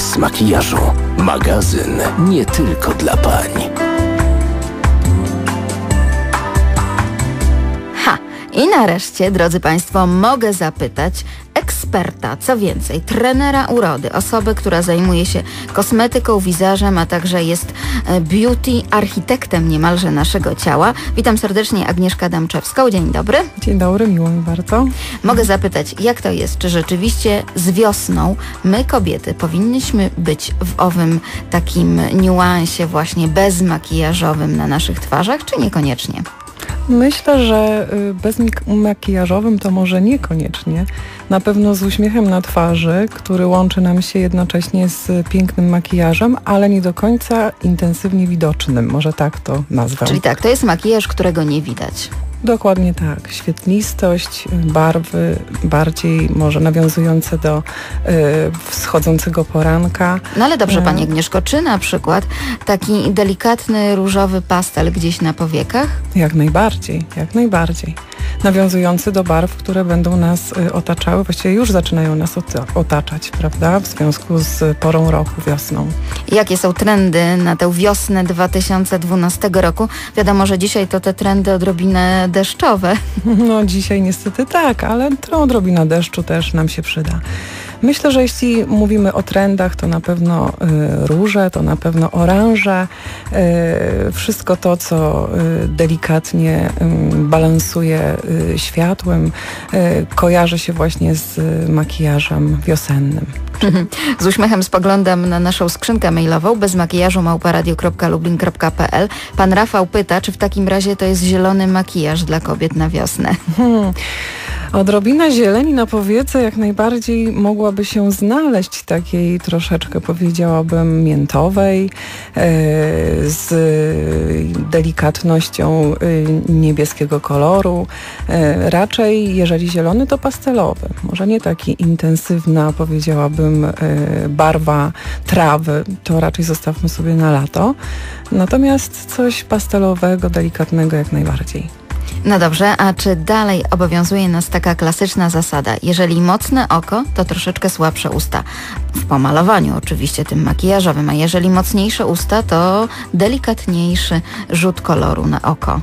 bez makijażu. Magazyn nie tylko dla pań. I nareszcie, drodzy Państwo, mogę zapytać eksperta, co więcej, trenera urody, osoby, która zajmuje się kosmetyką, wizażem, a także jest e, beauty architektem niemalże naszego ciała. Witam serdecznie Agnieszkę Adamczewską. Dzień dobry. Dzień dobry, miło mi bardzo. Mogę zapytać, jak to jest? Czy rzeczywiście z wiosną my, kobiety, powinnyśmy być w owym takim niuansie właśnie bezmakijażowym na naszych twarzach, czy niekoniecznie? Myślę, że y, bez makijażowym to może niekoniecznie. Na pewno z uśmiechem na twarzy, który łączy nam się jednocześnie z pięknym makijażem, ale nie do końca intensywnie widocznym. Może tak to nazwę. Czyli tak, to jest makijaż, którego nie widać. Dokładnie tak. Świetlistość, barwy bardziej może nawiązujące do y, wschodzącego poranka. No ale dobrze, Pani Agnieszko, czy na przykład taki delikatny różowy pastel gdzieś na powiekach? Jak najbardziej, jak najbardziej nawiązujący do barw, które będą nas y, otaczały, właściwie już zaczynają nas otaczać, prawda, w związku z porą roku, wiosną. Jakie są trendy na tę wiosnę 2012 roku? Wiadomo, że dzisiaj to te trendy odrobinę deszczowe. No dzisiaj niestety tak, ale odrobina deszczu też nam się przyda. Myślę, że jeśli mówimy o trendach, to na pewno y, róże, to na pewno oranże, y, wszystko to, co y, delikatnie balansuje światłem, kojarzy się właśnie z makijażem wiosennym. Z uśmiechem spoglądam na naszą skrzynkę mailową bez makijażu małparadio.lublin.pl. Pan Rafał pyta, czy w takim razie to jest zielony makijaż dla kobiet na wiosnę. Hmm. Odrobina zieleni na powiece jak najbardziej mogłaby się znaleźć, takiej troszeczkę powiedziałabym miętowej, e, z delikatnością e, niebieskiego koloru. E, raczej jeżeli zielony to pastelowy, może nie taki intensywna powiedziałabym barwa trawy, to raczej zostawmy sobie na lato. Natomiast coś pastelowego, delikatnego jak najbardziej. No dobrze, a czy dalej obowiązuje nas taka klasyczna zasada? Jeżeli mocne oko, to troszeczkę słabsze usta. W pomalowaniu oczywiście tym makijażowym, a jeżeli mocniejsze usta, to delikatniejszy rzut koloru na oko.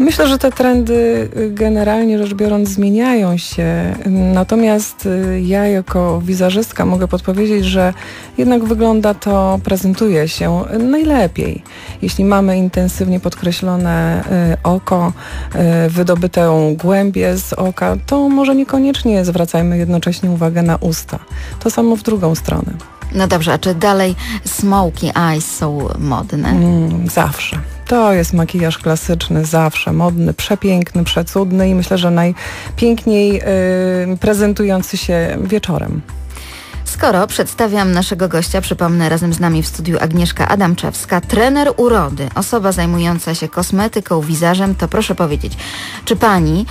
Myślę, że te trendy y, generalnie rzecz biorąc zmieniają się. Natomiast y, ja jako wizerzystka mogę podpowiedzieć, że jednak wygląda to, prezentuje się najlepiej. Jeśli mamy intensywnie podkreślone y, oko, wydobytą głębię z oka, to może niekoniecznie zwracajmy jednocześnie uwagę na usta. To samo w drugą stronę. No dobrze, a czy dalej smoky eyes są modne? Mm, zawsze. To jest makijaż klasyczny, zawsze modny, przepiękny, przecudny i myślę, że najpiękniej yy, prezentujący się wieczorem. Skoro przedstawiam naszego gościa, przypomnę razem z nami w studiu Agnieszka Adamczewska, trener urody, osoba zajmująca się kosmetyką, wizażem, to proszę powiedzieć, czy pani,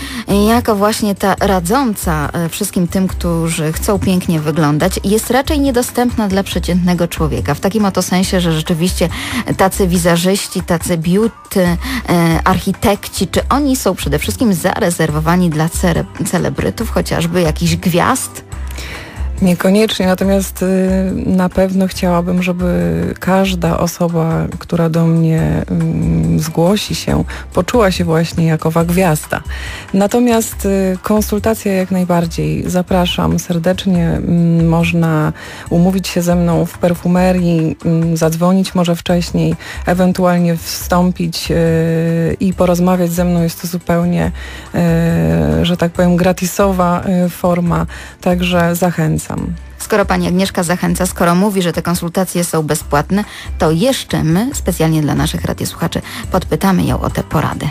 jako właśnie ta radząca e, wszystkim tym, którzy chcą pięknie wyglądać, jest raczej niedostępna dla przeciętnego człowieka? W takim oto sensie, że rzeczywiście tacy wizażyści, tacy beauty, e, architekci, czy oni są przede wszystkim zarezerwowani dla celebrytów, chociażby jakichś gwiazd? Niekoniecznie, natomiast y, na pewno chciałabym, żeby każda osoba, która do mnie mm, zgłosi się, poczuła się właśnie jakowa gwiazda. Natomiast y, konsultacja jak najbardziej. Zapraszam serdecznie. Mm, można umówić się ze mną w perfumerii, mm, zadzwonić może wcześniej, ewentualnie wstąpić y, i porozmawiać ze mną. Jest to zupełnie, że tak powiem, gratisowa forma, także zachęcam. Skoro pani Agnieszka zachęca, skoro mówi, że te konsultacje są bezpłatne, to jeszcze my, specjalnie dla naszych radiosłuchaczy, podpytamy ją o te porady.